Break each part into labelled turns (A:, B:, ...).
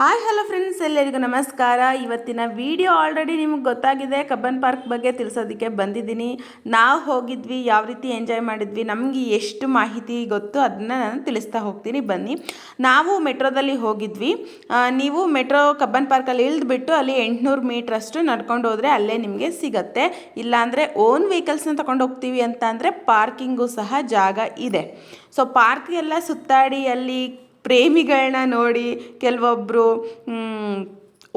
A: Hi, hello friends, ಎಲ್ಲರಿಗೂ ನಮಸ್ಕಾರ. ಇವತ್ತಿನ ವಿಡಿಯೋ ಆಲ್ರೆಡಿ ನಿಮ್ಗೆ ಗೊತ್ತಾಗಿದೆ. ಕಬ್ಬನ್ ಪಾರ್ಕ್ ಬಗ್ಗೆ ತಿಳಿಸೋದಕ್ಕೆ ಬಂದಿದ್ದೀನಿ. ನಾವು ಹೋಗಿದ್ವಿ, ಯಾವ ರೀತಿ ಎಂಜಾಯ್ ಮಾಡಿದ್ವಿ, ನಮಗೆ ಎಷ್ಟು ಮಾಹಿತಿ ಗೊತ್ತು ಅದನ್ನ ನಾನು ತಿಳಿಸ್ತಾ ಹೋಗ್ತೀನಿ. ಬನ್ನಿ. ನಾವು ಮೆಟ್ರೋದಲ್ಲಿ ಹೋಗಿದ್ವಿ. ನೀವು ಮೆಟ್ರೋ ಕಬ್ಬನ್ ಪಾರ್ಕಲ್ಲಿ ಇಳಿದ್ಬಿಟ್ಟು ಅಲ್ಲಿ ಎಂಟುನೂರು ಮೀಟ್ರಷ್ಟು ನಡ್ಕೊಂಡು ಹೋದರೆ ಅಲ್ಲೇ ನಿಮಗೆ ಸಿಗತ್ತೆ. ಇಲ್ಲಾಂದರೆ ಓನ್ ವೆಹಿಕಲ್ಸ್ನ ತಗೊಂಡು ಹೋಗ್ತೀವಿ ಅಂತ ಅಂದರೆ ಪಾರ್ಕಿಂಗು ಸಹ ಜಾಗ ಇದೆ. ಸೊ ಪಾರ್ಕ್ ಎಲ್ಲ ಸುತ್ತಾಡಿ ಅಲ್ಲಿ ಪ್ರೇಮಿಗಳನ್ನ ನೋಡಿ ಕೆಲವೊಬ್ಬರು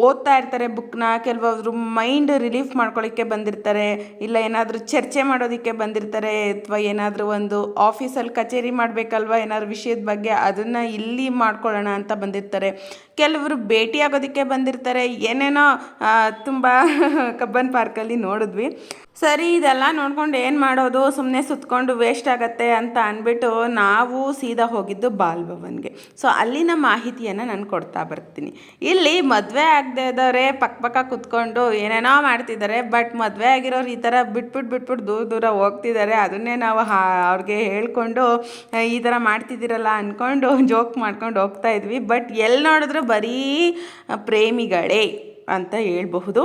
A: ಓದ್ತಾ ಇರ್ತಾರೆ ಬುಕ್ನ ಕೆಲವೊಬ್ರು ಮೈಂಡ್ ರಿಲೀಫ್ ಮಾಡ್ಕೊಳ್ಳಿಕ್ಕೆ ಬಂದಿರ್ತಾರೆ, ಇಲ್ಲ ಏನಾದರೂ ಚರ್ಚೆ ಮಾಡೋದಕ್ಕೆ ಬಂದಿರ್ತಾರೆ, ಅಥವಾ ಏನಾದರೂ ಒಂದು ಆಫೀಸಲ್ಲಿ ಕಚೇರಿ ಮಾಡಬೇಕಲ್ವ ಏನಾದ್ರೂ ವಿಷಯದ ಬಗ್ಗೆ ಅದನ್ನು ಇಲ್ಲಿ ಮಾಡ್ಕೊಳ್ಳೋಣ ಅಂತ ಬಂದಿರ್ತಾರೆ. ಕೆಲವರು ಭೇಟಿ ಆಗೋದಕ್ಕೆ ಬಂದಿರ್ತಾರೆ, ಏನೇನೋ ತುಂಬ ಕಬ್ಬನ್ ಪಾರ್ಕಲ್ಲಿ ನೋಡಿದ್ವಿ. ಸರಿ, ಇದೆಲ್ಲ ನೋಡ್ಕೊಂಡು ಏನು ಮಾಡೋದು ಸುಮ್ಮನೆ ಸುತ್ಕೊಂಡು ವೇಸ್ಟ್ ಆಗತ್ತೆ ಅಂತ ಅಂದ್ಬಿಟ್ಟು ನಾವು ಸೀದಾ ಹೋಗಿದ್ದು ಬಾಲ್ ಭವನ್ಗೆ. ಸೊ ಅಲ್ಲಿನ ಮಾಹಿತಿಯನ್ನು ನಾನು ಕೊಡ್ತಾ ಬರ್ತೀನಿ. ಇಲ್ಲಿ ಮದುವೆ ಆಗದೆ ಇದ್ದವರೇ ಪಕ್ಕ ಪಕ್ಕ ಕುತ್ಕೊಂಡು ಏನೇನೋ ಮಾಡ್ತಿದ್ದಾರೆ ಬಟ್ ಮದುವೆ ಆಗಿರೋರು ಈ ಥರ ಬಿಟ್ಬಿಟ್ಟು ಬಿಟ್ಬಿಟ್ಟು ದೂರ ದೂರ ಹೋಗ್ತಿದ್ದಾರೆ. ಅದನ್ನೇ ನಾವು ಅವ್ರಿಗೆ ಹೇಳ್ಕೊಂಡು ಈ ಥರ ಮಾಡ್ತಿದ್ದೀರಲ್ಲ ಅಂದ್ಕೊಂಡು ಜೋಕ್ ಮಾಡ್ಕೊಂಡು ಹೋಗ್ತಾ ಇದ್ವಿ. ಬಟ್ ಎಲ್ಲಿ ನೋಡಿದ್ರು ಬರೀ ಪ್ರೇಮಿಗಳೇ ಅಂತ ಹೇಳ್ಬಹುದು.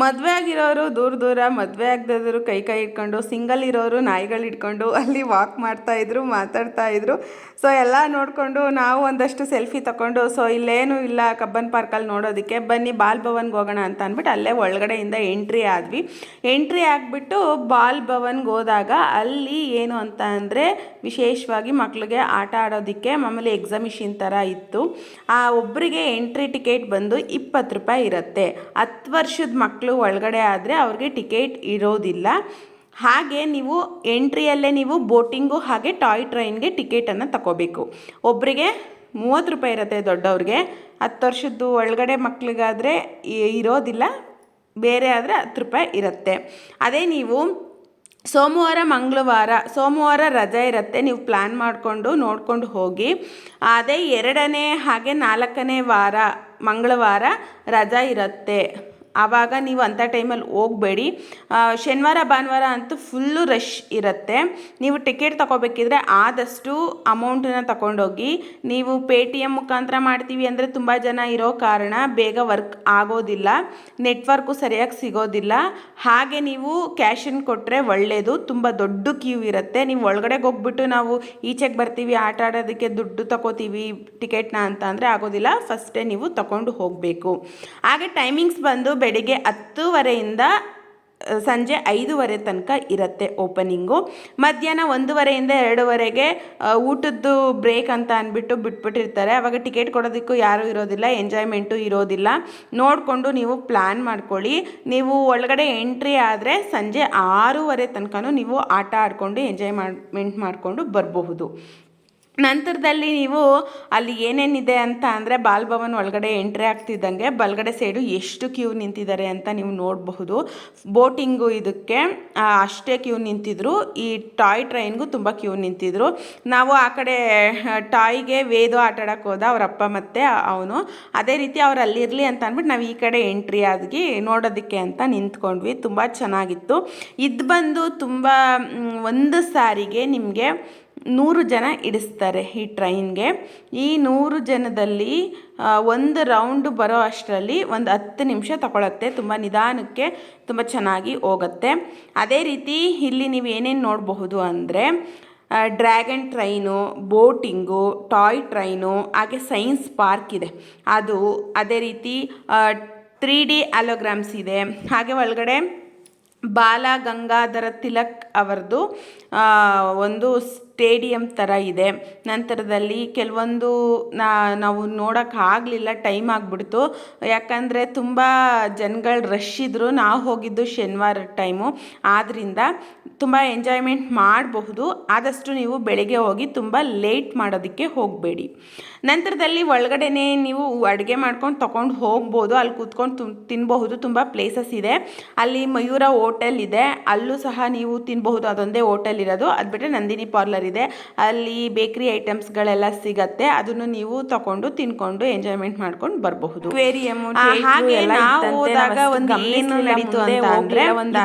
A: ಮದುವೆ ಆಗಿರೋರು ದೂರ ದೂರ, ಮದುವೆ ಆಗದಿದ್ರು ಕೈ ಕೈ ಇಟ್ಕೊಂಡು ಸಿಂಗಲ್ ಇರೋರು ನಾಯಿಗಳು ಇಟ್ಕೊಂಡು ಅಲ್ಲಿ ವಾಕ್ ಮಾಡ್ತಾ ಇದ್ರು, ಮಾತಾಡ್ತಾ ಇದ್ರು. ಸೊ ಎಲ್ಲ ನೋಡಿಕೊಂಡು ನಾವು ಒಂದಷ್ಟು ಸೆಲ್ಫಿ ತಗೊಂಡು ಸೊ ಇಲ್ಲೇನೂ ಇಲ್ಲ ಕಬ್ಬನ್ ಪಾರ್ಕಲ್ಲಿ ನೋಡೋದಕ್ಕೆ, ಬನ್ನಿ ಬಾಲ್ ಭವನ್ಗೆ ಹೋಗೋಣ ಅಂತ ಅಂದ್ಬಿಟ್ಟು ಅಲ್ಲೇ ಒಳಗಡೆಯಿಂದ ಎಂಟ್ರಿ ಆದ್ವಿ. ಎಂಟ್ರಿ ಆಗಿಬಿಟ್ಟು ಬಾಲ್ ಭವನ್ಗೆ ಹೋದಾಗ ಅಲ್ಲಿ ಏನು ಅಂತ ಅಂದರೆ ವಿಶೇಷವಾಗಿ ಮಕ್ಕಳಿಗೆ ಆಟ ಆಡೋದಕ್ಕೆ ಮಾಮೂಲಿ ಎಕ್ಸಾಮಿಷನ್ ಥರ ಇತ್ತು. ಆ ಒಬ್ಬರಿಗೆ ಎಂಟ್ರಿ ಟಿಕೆಟ್ ಬಂದು ಇಪ್ಪತ್ತು ರೂಪಾಯಿ ಇರುತ್ತೆ. ಹತ್ತು ವರ್ಷದ ಮಕ್ಕಳು ಒಳಗಡೆ ಆದರೆ ಅವ್ರಿಗೆ ಟಿಕೆಟ್ ಇರೋದಿಲ್ಲ. ಹಾಗೆ ನೀವು ಎಂಟ್ರಿಯಲ್ಲೇ ನೀವು ಬೋಟಿಂಗು ಹಾಗೆ ಟಾಯ್ ಟ್ರೈನ್ಗೆ ಟಿಕೆಟನ್ನು ತಗೋಬೇಕು. ಒಬ್ಬರಿಗೆ ಮೂವತ್ತು ರೂಪಾಯಿ ಇರುತ್ತೆ ದೊಡ್ಡವ್ರಿಗೆ. ಹತ್ತು ವರ್ಷದ್ದು ಒಳಗಡೆ ಮಕ್ಕಳಿಗಾದರೆ ಇರೋದಿಲ್ಲ, ಬೇರೆ ಆದರೆ ಹತ್ತು ರೂಪಾಯಿ ಇರುತ್ತೆ. ಅದೇ ನೀವು ಸೋಮವಾರ, ಮಂಗಳವಾರ, ಸೋಮವಾರ ರಜೆ ಇರುತ್ತೆ, ನೀವು ಪ್ಲ್ಯಾನ್ ಮಾಡಿಕೊಂಡು ನೋಡ್ಕೊಂಡು ಹೋಗಿ. ಅದೇ ಎರಡನೇ ಹಾಗೆ ನಾಲ್ಕನೇ ವಾರ, ಮಂಗಳವಾರ ರಜಾ ಇರುತ್ತೆ. ಆವಾಗ ನೀವು ಅಂಥ ಟೈಮಲ್ಲಿ ಹೋಗಬೇಡಿ. ಶನಿವಾರ, ಭಾನುವಾರ ಅಂತೂ ಫುಲ್ಲು ರಶ್ ಇರುತ್ತೆ. ನೀವು ಟಿಕೆಟ್ ತಗೋಬೇಕಿದ್ರೆ ಆದಷ್ಟು ಅಮೌಂಟನ್ನ ತಗೊಂಡೋಗಿ, ನೀವು ಪೇ ಟಿ ಎಂ ಮುಖಾಂತರ ಮಾಡ್ತೀವಿ ಅಂದರೆ ತುಂಬ ಜನ ಇರೋ ಕಾರಣ ಬೇಗ ವರ್ಕ್ ಆಗೋದಿಲ್ಲ. ನೆಟ್ವರ್ಕು ಸರಿಯಾಗಿ ಸಿಗೋದಿಲ್ಲ. ಹಾಗೆ ನೀವು ಕ್ಯಾಶನ್ನು ಕೊಟ್ಟರೆ ಒಳ್ಳೆಯದು ತುಂಬ ದೊಡ್ಡ ಕ್ಯೂ ಇರುತ್ತೆ. ನೀವು ಒಳಗಡೆಗೆ ಹೋಗ್ಬಿಟ್ಟು ನಾವು ಈಚೆಗೆ ಬರ್ತೀವಿ, ಆಟ ಆಡೋದಕ್ಕೆ ದುಡ್ಡು ತಗೋತೀವಿ ಟಿಕೆಟ್ನ ಅಂತ ಅಂದರೆ ಆಗೋದಿಲ್ಲ. ಫಸ್ಟೇ ನೀವು ತಗೊಂಡು ಹೋಗಬೇಕು. ಹಾಗೆ ಟೈಮಿಂಗ್ಸ್ ಬಂದು ಬೆಳಿಗ್ಗೆ ಹತ್ತುವರೆಯಿಂದ ಸಂಜೆ ಐದೂವರೆ ತನಕ ಇರುತ್ತೆ ಓಪನಿಂಗು. ಮಧ್ಯಾಹ್ನ ಒಂದೂವರೆಯಿಂದ ಎರಡೂವರೆಗೆ ಊಟದ್ದು ಬ್ರೇಕ್ ಅಂತ ಅಂದ್ಬಿಟ್ಟು ಬಿಟ್ಬಿಟ್ಟಿರ್ತಾರೆ. ಅವಾಗ ಟಿಕೆಟ್ ಕೊಡೋದಕ್ಕೂ ಯಾರೂ ಇರೋದಿಲ್ಲ, ಎಂಜಾಯ್ಮೆಂಟು ಇರೋದಿಲ್ಲ. ನೋಡಿಕೊಂಡು ನೀವು ಪ್ಲ್ಯಾನ್ ಮಾಡ್ಕೊಳ್ಳಿ. ನೀವು ಒಳಗಡೆ ಎಂಟ್ರಿ ಆದರೆ ಸಂಜೆ ಆರೂವರೆ ತನಕನೂ ನೀವು ಆಟ ಆಡಿಕೊಂಡು, ಎಂಜಾಯ್ಮೆಂಟ್ ಮಾಡಿಕೊಂಡು ಬರಬಹುದು. ನಂತರದಲ್ಲಿ ನೀವು ಅಲ್ಲಿ ಏನೇನಿದೆ ಅಂತ ಅಂದರೆ ಬಾಲ್ಭವನ್ ಒಳಗಡೆ ಎಂಟ್ರಿ ಆಗ್ತಿದ್ದಂಗೆ ಬಲಗಡೆ ಸೈಡು ಎಷ್ಟು ಕ್ಯೂ ನಿಂತಿದ್ದಾರೆ ಅಂತ ನೀವು ನೋಡಬಹುದು. ಬೋಟಿಂಗು ಇದಕ್ಕೆ ಅಷ್ಟೇ ಕ್ಯೂ ನಿಂತಿದ್ರು. ಈ ಟಾಯ್ ಟ್ರೈನ್ಗೂ ತುಂಬ ಕ್ಯೂ ನಿಂತಿದ್ರು. ನಾವು ಆ ಕಡೆ ಟಾಯ್ಗೆ ವೇದು ಆಟ ಆಡೋಕ್ಕೆ ಹೋದ ಅವರಪ್ಪ ಮತ್ತು ಅವನು. ಅದೇ ರೀತಿ ಅವ್ರು ಅಲ್ಲಿರಲಿ ಅಂತ ಅಂದ್ಬಿಟ್ಟು ನಾವು ಈ ಕಡೆ ಎಂಟ್ರಿ ಆಗಿ ನೋಡೋದಕ್ಕೆ ಅಂತ ನಿಂತ್ಕೊಂಡ್ವಿ. ತುಂಬ ಚೆನ್ನಾಗಿತ್ತು. ಇದು ಬಂದು ತುಂಬ ಒಂದು ಸಾರಿಗೆ ನಿಮಗೆ ನೂರು ಜನ ಇಡಿಸ್ತಾರೆ ಈ ಟ್ರೈನ್ಗೆ. ಈ ನೂರು ಜನದಲ್ಲಿ ಒಂದು ರೌಂಡ್ ಬರೋ ಅಷ್ಟರಲ್ಲಿ ಒಂದು ಹತ್ತು ನಿಮಿಷ ತಗೊಳತ್ತೆ. ತುಂಬ ನಿಧಾನಕ್ಕೆ ತುಂಬ ಚೆನ್ನಾಗಿ ಹೋಗುತ್ತೆ. ಅದೇ ರೀತಿ ಇಲ್ಲಿ ನೀವು ಏನೇನು ನೋಡಬಹುದು ಅಂದರೆ dragon train, boating, toy train, ಹಾಗೆ ಸೈನ್ಸ್ ಪಾರ್ಕ್ ಇದೆ. ಅದು ಅದೇ ರೀತಿ ತ್ರೀ ಡಿ ಅಲೋಗ್ರಾಮ್ಸ್ ಇದೆ. ಹಾಗೆ ಒಳಗಡೆ ಬಾಲ ಗಂಗಾಧರ ತಿಲಕ್ ಅವರದು ಒಂದು ಸ್ಟೇಡಿಯಂ ಥರ ಇದೆ. ನಂತರದಲ್ಲಿ ಕೆಲವೊಂದು ನಾವು ನೋಡೋಕ್ಕಾಗಲಿಲ್ಲ ಟೈಮ್ ಆಗಿಬಿಡ್ತು. ಯಾಕಂದರೆ ತುಂಬ ಜನಗಳು ರಶ್ ಇದ್ದರು ನಾವು ಹೋಗಿದ್ದು ಶನಿವಾರ ಟೈಮು ಆದ್ದರಿಂದ ತುಂಬ ಎಂಜಾಯ್ಮೆಂಟ್ ಮಾಡಬಹುದು. ಆದಷ್ಟು ನೀವು ಬೆಳಗ್ಗೆ ಹೋಗಿ ತುಂಬ ಲೇಟ್ ಮಾಡೋದಕ್ಕೆ ಹೋಗಬೇಡಿ. ನಂತರದಲ್ಲಿ ಒಳಗಡೆ ನೀವು ಅಡುಗೆ ಮಾಡ್ಕೊಂಡು ತೊಗೊಂಡು ಹೋಗ್ಬೋದು. ಅಲ್ಲಿ ಕೂತ್ಕೊಂಡು ತಿನ್ನಬಹುದು ತುಂಬ ಪ್ಲೇಸಸ್ ಇದೆ. ಅಲ್ಲಿ ಮಯೂರ ಹೋಟೆಲ್ ಇದೆ. ಅಲ್ಲೂ ಸಹ ನೀವು ತಿನ್ನಬಹುದು ಅದೊಂದೇ ಹೋಟೆಲ್ ಇರೋದು. ಅದು ಬಿಟ್ಟರೆ ನಂದಿನಿ ಪಾರ್ಲರ್ ಇದೆ ಅಲ್ಲಿ ಬೇಕ್ರಿ ಐಟಮ್ಸ್ಗಳೆಲ್ಲ ಸಿಗತ್ತೆ. ಅದನ್ನು ನೀವು ತಗೊಂಡು ತಿನ್ಕೊಂಡು ಎಂಜಾಯ್ಮೆಂಟ್ ಮಾಡ್ಕೊಂಡು ಬರಬಹುದು. ಹಾಗೆ ನಾವು ಹೋದಾಗ ಒಂದು ಏನು ನಡೀತು ಅಂತ ಅಂದ್ರೆ ಒಂದು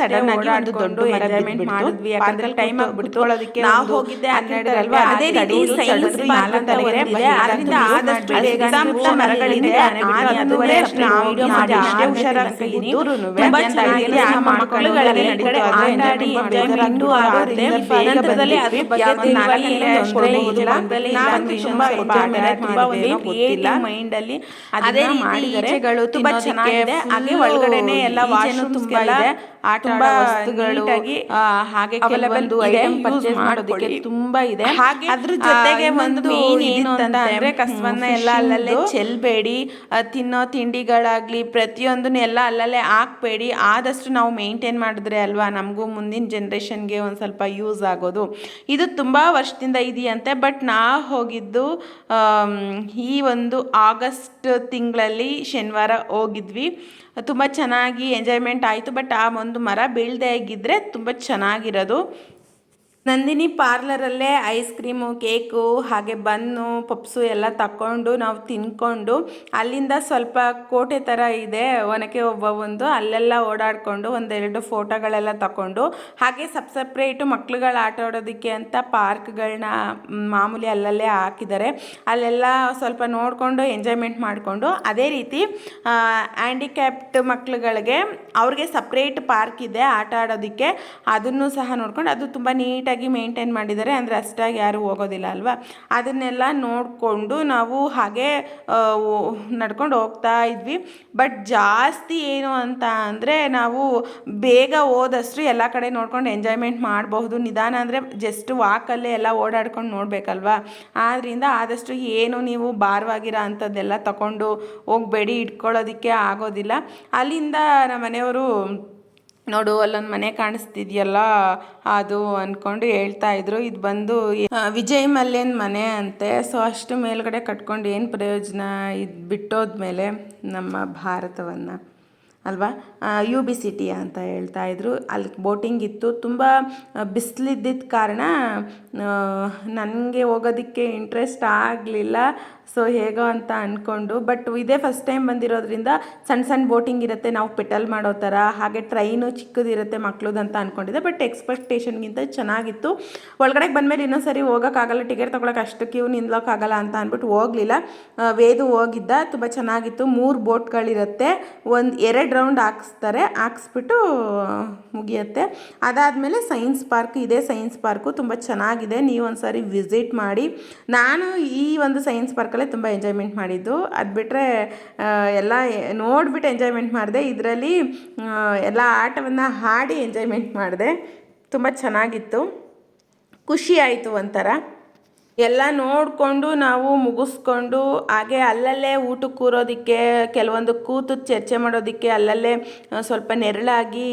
A: ಸಡನ್ ಆಗಿ ಒಂದು ದೊಡ್ಡ ಎಂಜಾಯ್ಮೆಂಟ್ ಮಾಡಿದ್ವಿ. ಯಾಕಂದ್ರೆ ಟೈಮ್ ಆಗ್ಬಿಡ್ತು ನಾವು ಹೋಗಿದ್ದೆ ಹನ್ನೆರಡು ಅಲ್ವಾ ಅದೇ ರೀತಿ ಸೈನ್ಸ್ ಮಾತಾಡಿದ್ರೆ ಅದರಿಂದ ಆದಷ್ಟು ಬೇಗ ಮರಗಳಿದೆ. ಹನ್ನೊಂದುವರೆ ಅಷ್ಟು ನಾವು ವಿಡಿಯೋ ಮಾಡಿ ಅಷ್ಟೇ ಹುಷಾರಾಗಿ ತುಂಬಾ ಆ ನಂತರದಲ್ಲಿ ಬಗ್ಗೆ ನಾವಂತೂ ತುಂಬಾ ತುಂಬಾ ಒಂದು ಕ್ರಿಯೇಟಿವ್ ಮೈಂಡ್ ಅಲ್ಲಿ ಅದೇ ಮಾಡಿದರೆ ತುಂಬಾ ಚೆನ್ನಾಗಿದೆ. ಹಾಗೆ ಒಳಗಡೆನೆ ಎಲ್ಲ ಆಟ ವಸ್ತುಗಳು ಹಾಗೆ ಕೆಲವೊಂದು ಐಟಮ್ ಪರ್ಚೇಸ್ ಮಾಡೋದಕ್ಕೆ ತುಂಬಾ ಇದೆ. ಹಾಗೆ ಅದ್ರ ಜೊತೆಗೆ ಒಂದು ಮೇನ್ ಏನು ಅಂತ ಅಂದ್ರೆ ಕಸವನ್ನ ಎಲ್ಲ ಅಲ್ಲಲ್ಲೇ ಚೆಲ್ಬೇಡಿ. ತಿನ್ನೋ ತಿಂಡಿಗಳಾಗ್ಲಿ ಪ್ರತಿಯೊಂದನ್ನ ಎಲ್ಲ ಅಲ್ಲಲ್ಲೇ ಹಾಕ್ಬೇಡಿ. ಆದಷ್ಟು ನಾವು ಮೇಂಟೈನ್ ಮಾಡಿದ್ರೆ ಅಲ್ವಾ ನಮಗೂ ಮುಂದಿನ ಜನ್ರೇಷನ್ಗೆ ಒಂದು ಸ್ವಲ್ಪ ಯೂಸ್ ಆಗೋದು. ಇದು ತುಂಬ ವರ್ಷದಿಂದ ಇದೆಯಂತೆ ಬಟ್ ನಾ ಹೋಗಿದ್ದು ಈ ಒಂದು ಆಗಸ್ಟ್ ತಿಂಗಳಲ್ಲಿ ಶನಿವಾರ ಹೋಗಿದ್ವಿ. ತುಂಬ ಚೆನ್ನಾಗಿ ಎಂಜಾಯ್ಮೆಂಟ್ ಆಯಿತು ಬಟ್ ಆ ಒಂದು ಮರ ಬೀಳದೆ ಆಗಿದ್ದರೆ ತುಂಬ ಚೆನ್ನಾಗಿರೋದು. ನಂದಿನಿ ಪಾರ್ಲರಲ್ಲೇ ಐಸ್ ಕ್ರೀಮು, ಕೇಕು, ಹಾಗೆ ಬನ್ನು, ಪಪ್ಸು ಎಲ್ಲ ತಗೊಂಡು ನಾವು ತಿನ್ಕೊಂಡು ಅಲ್ಲಿಂದ ಸ್ವಲ್ಪ ಕೋಟೆ ಥರ ಇದೆ, ಒನಕೆ ಒಬ್ಬ ಒಂದು. ಅಲ್ಲೆಲ್ಲ ಓಡಾಡಿಕೊಂಡು ಒಂದೆರಡು ಫೋಟೋಗಳೆಲ್ಲ ತಗೊಂಡು ಹಾಗೆ ಸಪ್ ಸಪ್ರೇಟು ಮಕ್ಳುಗಳು ಆಟ ಆಡೋದಕ್ಕೆ ಅಂತ ಪಾರ್ಕ್ಗಳನ್ನ ಮಾಮೂಲಿ ಅಲ್ಲಲ್ಲೇ ಹಾಕಿದ್ದಾರೆ. ಅಲ್ಲೆಲ್ಲ ಸ್ವಲ್ಪ ನೋಡಿಕೊಂಡು ಎಂಜಾಯ್ಮೆಂಟ್ ಮಾಡಿಕೊಂಡು ಅದೇ ರೀತಿ ಹ್ಯಾಂಡಿಕ್ಯಾಪ್ಟ್ ಮಕ್ಳುಗಳಿಗೆ ಅವ್ರಿಗೆ ಸಪ್ರೇಟ್ ಪಾರ್ಕ್ ಇದೆ ಆಟ ಆಡೋದಕ್ಕೆ. ಅದನ್ನು ಸಹ ನೋಡ್ಕೊಂಡು ಅದು ತುಂಬ ನೀಟಾಗಿ ಮೇಂಟೈನ್ ಮಾಡಿದ್ದಾರೆ, ಅಂದರೆ ಅಷ್ಟಾಗಿ ಯಾರು ಹೋಗೋದಿಲ್ಲ ಅಲ್ವಾ? ಅದನ್ನೆಲ್ಲ ನೋಡಿಕೊಂಡು ನಾವು ಹಾಗೆ ನಡ್ಕೊಂಡು ಹೋಗ್ತಾ ಇದ್ವಿ. ಬಟ್ ಜಾಸ್ತಿ ಏನು ಅಂತ ಅಂದರೆ ನಾವು ಬೇಗ ಹೋದಷ್ಟು ಎಲ್ಲ ಕಡೆ ನೋಡ್ಕೊಂಡು ಎಂಜಾಯ್ಮೆಂಟ್ ಮಾಡಬಹುದು. ನಿಧಾನ ಅಂದರೆ ಜಸ್ಟ್ ವಾಕಲ್ಲೇ ಎಲ್ಲ ಓಡಾಡ್ಕೊಂಡು ನೋಡಬೇಕಲ್ವಾ? ಆದ್ದರಿಂದ ಆದಷ್ಟು ಏನು ನೀವು ಭಾರವಾಗಿರೋ ಅಂಥದ್ದೆಲ್ಲ ತಗೊಂಡು ಹೋಗಬೇಡಿ, ಇಟ್ಕೊಳ್ಳೋದಕ್ಕೆ ಆಗೋದಿಲ್ಲ. ಅಲ್ಲಿಂದ ನಮ್ಮ ಮನೆಯವರು ನೋಡು, ಅಲ್ಲೊಂದು ಮನೆ ಕಾಣಿಸ್ತಿದ್ಯಲ್ಲ, ಅದು ಅಂದ್ಕೊಂಡು ಹೇಳ್ತಾ ಇದ್ರು. ಇದು ಬಂದು ವಿಜಯ್ ಮಲ್ಯನ್ ಮನೆ ಅಂತೆ. ಸೊ ಅಷ್ಟು ಮೇಲ್ಗಡೆ ಕಟ್ಕೊಂಡು ಏನು ಪ್ರಯೋಜನ? ಇದು ಬಿಟ್ಟೋದ್ಮೇಲೆ ನಮ್ಮ ಭಾರತವನ್ನು. ಅಲ್ವಾ? ಯು ಬಿ ಸಿಟಿ ಅಂತ ಹೇಳ್ತಾ ಇದ್ರು. ಅಲ್ಲಿ ಬೋಟಿಂಗ್ ಇತ್ತು. ತುಂಬ ಬಿಸಿಲಿದ್ದಿದ್ದ ಕಾರಣ ನನಗೆ ಹೋಗೋದಕ್ಕೆ ಇಂಟ್ರೆಸ್ಟ್ ಆಗಲಿಲ್ಲ. ಸೊ ಹೇಗೋ ಅಂತ ಅಂದ್ಕೊಂಡು ಬಟ್ ಇದೇ ಫಸ್ಟ್ ಟೈಮ್ ಬಂದಿರೋದ್ರಿಂದ ಸಣ್ಣ ಸಣ್ಣ ಬೋಟಿಂಗ್ ಇರುತ್ತೆ, ನಾವು ಪೆಟಲ್ ಮಾಡೋ ಥರ, ಹಾಗೆ ಟ್ರೈನು ಚಿಕ್ಕದಿರುತ್ತೆ ಮಕ್ಳದ್ದು ಅಂತ ಅಂದ್ಕೊಂಡಿದ್ದೆ ಬಟ್ ಎಕ್ಸ್ಪೆಕ್ಟೇಷನ್ಗಿಂತ ಚೆನ್ನಾಗಿತ್ತು. ಒಳಗಡೆ ಬಂದಮೇಲೆ ಇನ್ನೊಂದು ಸರಿ ಹೋಗೋಕ್ಕಾಗಲ್ಲ ಟಿಕೆಟ್ ತೊಗೊಳಕ್ಕೆ ಅಷ್ಟು ಕ್ಯೂ ನಿಲ್ಲೋಕ್ಕಾಗಲ್ಲ ಅಂತ ಅಂದ್ಬಿಟ್ಟು ಹೋಗಲಿಲ್ಲ. ವೇದು ಹೋಗಿದ್ದ, ತುಂಬ ಚೆನ್ನಾಗಿತ್ತು. ಮೂರು ಬೋಟ್ಗಳಿರುತ್ತೆ. ಒಂದು, ಎರಡು ರೌಂಡ್ ಹಾಕಿಸ್ತಾರೆ, ಹಾಕ್ಸ್ಬಿಟ್ಟು ಮುಗಿಯುತ್ತೆ. ಅದಾದಮೇಲೆ ಸೈನ್ಸ್ ಪಾರ್ಕ್, ಇದೆ ಸೈನ್ಸ್ ಪಾರ್ಕು ತುಂಬ ಚೆನ್ನಾಗಿದೆ. ನೀವು ಒಂದು ಸಾರಿ ವಿಸಿಟ್ ಮಾಡಿ. ನಾನು ಈ ಒಂದು ಸೈನ್ಸ್ ಪಾರ್ಕಲ್ಲೇ ತುಂಬ ಎಂಜಾಯ್ಮೆಂಟ್ ಮಾಡಿದ್ದು. ಅದು ಬಿಟ್ಟರೆ ಎಲ್ಲ ನೋಡಿಬಿಟ್ಟು ಎಂಜಾಯ್ಮೆಂಟ್ ಮಾಡಿದೆ. ಇದರಲ್ಲಿ ಎಲ್ಲ ಆಟವನ್ನು ಹಾಡಿ ಎಂಜಾಯ್ಮೆಂಟ್ ಮಾಡಿದೆ. ತುಂಬ ಚೆನ್ನಾಗಿತ್ತು. ಖುಷಿ ಆಯಿತು ಒಂಥರ. ಎಲ್ಲ ನೋಡಿಕೊಂಡು ನಾವು ಮುಗಿಸ್ಕೊಂಡು ಹಾಗೆ ಅಲ್ಲಲ್ಲೇ ಊಟಕ್ಕೆ ಕೂರೋದಕ್ಕೆ, ಕೆಲವೊಂದು ಕೂತು ಚರ್ಚೆ ಮಾಡೋದಕ್ಕೆ ಅಲ್ಲಲ್ಲೇ ಸ್ವಲ್ಪ ನೆರಳಾಗಿ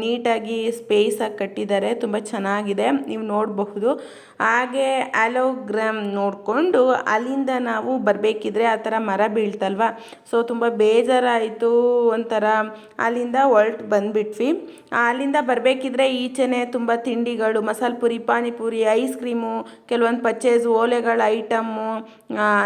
A: ನೀಟಾಗಿ ಸ್ಪೇಸಾಗಿ ಕಟ್ಟಿದ್ದಾರೆ. ತುಂಬ ಚೆನ್ನಾಗಿದೆ. ನೀವು ನೋಡಬಹುದು. ಹಾಗೆ ಆಲೋಗ್ರಾಮ್ ನೋಡಿಕೊಂಡು ಅಲ್ಲಿಂದ ನಾವು ಬರಬೇಕಿದ್ರೆ ಆ ಥರ ಮರ ಬೀಳ್ತಲ್ವ? ಸೊ ತುಂಬ ಬೇಜಾರಾಯಿತು ಒಂಥರ. ಅಲ್ಲಿಂದ ಹೊರ್ಟು ಬಂದುಬಿಟ್ವಿ. ಅಲ್ಲಿಂದ ಬರಬೇಕಿದ್ರೆ ಈಚೆನೆ ತುಂಬ ತಿಂಡಿಗಳು, ಮಸಾಲೆ ಪುರಿ, ಪಾನಿಪುರಿ ಐಸ್ ಕ್ರೀಮು ಕೆಲವೊಂದು ಪರ್ಚೇಸ್ ಓಲೆಗಳ ಐಟಮ್ಮು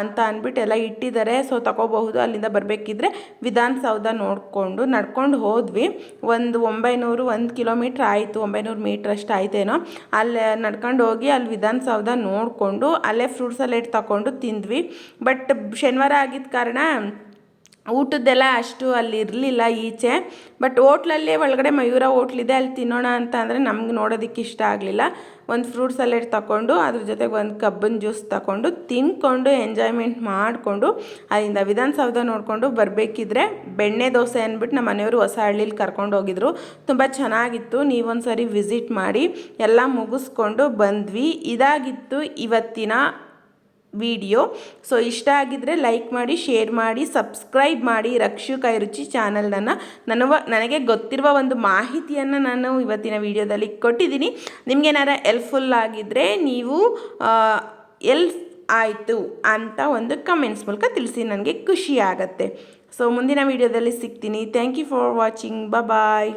A: ಅಂತ ಅಂದ್ಬಿಟ್ಟು ಎಲ್ಲ ಇಟ್ಟಿದ್ದಾರೆ. ಸೊ ತಗೋಬಹುದು. ಅಲ್ಲಿಂದ ಬರಬೇಕಿದ್ರೆ ವಿಧಾನಸೌಧ ನೋಡಿಕೊಂಡು ನಡ್ಕೊಂಡು ಹೋದ್ವಿ. ಒಂದು ಒಂಬೈನೂರು, ಒಂದು ಕಿಲೋಮೀಟ್ರ್ ಆಯಿತು. ಒಂಬೈನೂರು ಮೀಟ್ರ್ ಅಷ್ಟು ಆಯ್ತೇನೋ. ಅಲ್ಲಿ ನಡ್ಕೊಂಡು ಹೋಗಿ ಅಲ್ಲಿ ವಿಧಾನಸೌಧ ನೋಡಿಕೊಂಡು ಅಲ್ಲೇ ಫ್ರೂಟ್ ಸಲೇಡ್ ತಗೊಂಡು ತಿಂದ್ವಿ. ಬಟ್ ಶನಿವಾರ ಆಗಿದ್ದ ಕಾರಣ ಊಟದ್ದೆಲ್ಲ ಅಷ್ಟು ಅಲ್ಲಿ ಇರಲಿಲ್ಲ ಈಚೆ. ಬಟ್ ಹೋಟ್ಲಲ್ಲೇ ಒಳಗಡೆ ಮಯೂರ ಹೋಟ್ಲಿದೆ, ಅಲ್ಲಿ ತಿನ್ನೋಣ ಅಂತ ಅಂದರೆ ನಮ್ಗೆ ನೋಡೋದಕ್ಕೆ ಇಷ್ಟ ಆಗಲಿಲ್ಲ. ಒಂದು ಫ್ರೂಟ್ ಸಲೇಡ್ ತಗೊಂಡು ಅದ್ರ ಜೊತೆಗೆ ಒಂದು ಕಬ್ಬನ್ ಜ್ಯೂಸ್ ತಗೊಂಡು ತಿನ್ಕೊಂಡು ಎಂಜಾಯ್ಮೆಂಟ್ ಮಾಡಿಕೊಂಡು, ಅಲ್ಲಿಂದ ವಿಧಾನಸೌಧ ನೋಡಿಕೊಂಡು ಬರಬೇಕಿದ್ರೆ ಬೆಣ್ಣೆ ದೋಸೆ ಅಂದ್ಬಿಟ್ಟು ನಮ್ಮ ಮನೆಯವರು ಹೊಸ ಹಳ್ಳಿಲಿ ಕರ್ಕೊಂಡು ಹೋಗಿದ್ರು. ತುಂಬ ಚೆನ್ನಾಗಿತ್ತು. ನೀವೊಂದು ಸರಿ ವಿಸಿಟ್ ಮಾಡಿ, ಎಲ್ಲ ಮುಗಿಸ್ಕೊಂಡು ಬಂದ್ವಿ. ಇದಾಗಿತ್ತು ಇವತ್ತಿನ ವಿಡಿಯೋ ಸೊ ಇಷ್ಟ ಆಗಿದ್ದರೆ ಲೈಕ್ ಮಾಡಿ ಶೇರ್ ಮಾಡಿ ಸಬ್ಸ್ಕ್ರೈಬ್ ಮಾಡಿ. ರಕ್ಷು ಕೈ ರುಚಿ ಚಾನಲ್ನನ್ನು ನನವ, ನನಗೆ ಗೊತ್ತಿರುವ ಒಂದು ಮಾಹಿತಿಯನ್ನು ನಾನು ಇವತ್ತಿನ ವಿಡಿಯೋದಲ್ಲಿ ಕೊಟ್ಟಿದ್ದೀನಿ. ನಿಮಗೇನಾರ ಎಲ್ಪ್ಫುಲ್ ಆಗಿದ್ದರೆ ನೀವು ಎಲ್ ಆಯಿತು ಅಂತ ಒಂದು ಕಮೆಂಟ್ಸ್ ಮೂಲಕ ತಿಳಿಸಿ, ನನಗೆ ಖುಷಿ ಆಗುತ್ತೆ. ಸೊ ಮುಂದಿನ ವಿಡಿಯೋದಲ್ಲಿ ಸಿಗ್ತೀನಿ. Thank you for watching bye